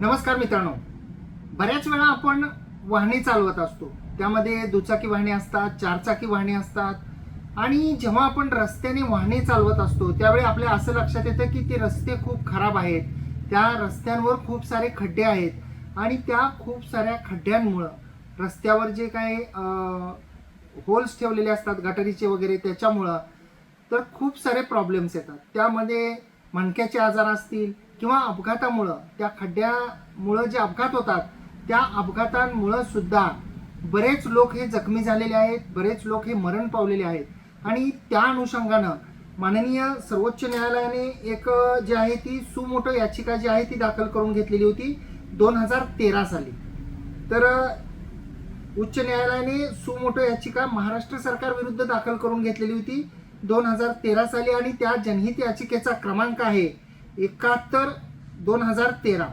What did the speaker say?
नमस्कार मित्रांनो. बऱ्याच वेळा आपण वाहने चालवत असतो. त्यामध्ये दुचाकी वाहने असतात चारचाकी वाहने असतात. आणि जेव्हा आपण रस्त्याने वाहने चालवत असतो त्यावेळी आपल्या असं लक्षात येतं की ते रस्ते खूप खराब आहेत. त्या रस्त्यांवर खूप सारे खड्डे आहेत. आणि त्या खूप साऱ्या खड्ड्यांमुळं रस्त्यावर जे काही होल्स ठेवलेले असतात गटारीचे वगैरे त्याच्यामुळं तर खूप सारे प्रॉब्लेम्स येतात. त्यामध्ये मणक्याचे आजार असतील किंवा अपघातामुळं त्या खड्ड्यामुळं जे अपघात होतात त्या अपघातांमुळं सुद्धा बरेच लोक हे जखमी झालेले आहेत बरेच लोक हे मरण पावलेले आहेत. आणि त्या अनुषंगानं माननीय सर्वोच्च न्यायालयाने एक जी आहे ती सुमोटो याचिका जी आहे ती दाखल करून घेतलेली होती दोन हजार तेरा साली. तर उच्च न्यायालयाने सुमोटो याचिका महाराष्ट्र सरकार विरुद्ध दाखल करून घेतलेली होती दोन हजार तेरा साली आणि त्या जनहित याचिकेचा क्रमांक आहे एकाहत्तर दोन हजार तेरा.